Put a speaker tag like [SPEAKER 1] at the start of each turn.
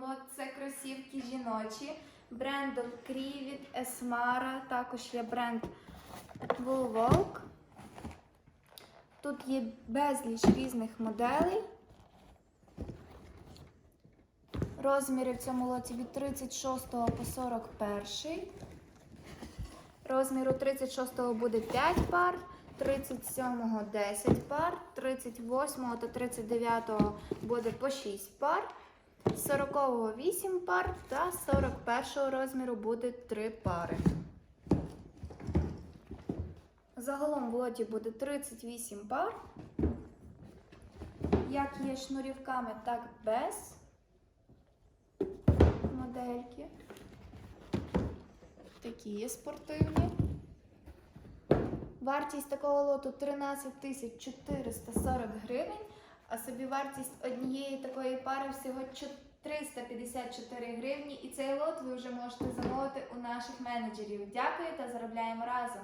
[SPEAKER 1] лот це кросівки жіночі бренду Крі від Esmara. Також є бренд Woolwalk. Тут є безліч різних моделей. Розміри в цьому лоті від 36 по 41. Розміру 36 буде 5 пар, 37 10 пар, 38 та 39 буде по 6 пар, 40 8 пар та 41-го розміру буде 3 пари. Загалом в лоті буде 38 пар. Як є шнурівками, так без модельки. Такі є спортивні. Вартість такого лоту 13 тисяч 440 гривень, а собівартість однієї такої пари всього 354 гривні. І цей лот ви вже можете замовити у наших менеджерів. Дякую та заробляємо разом!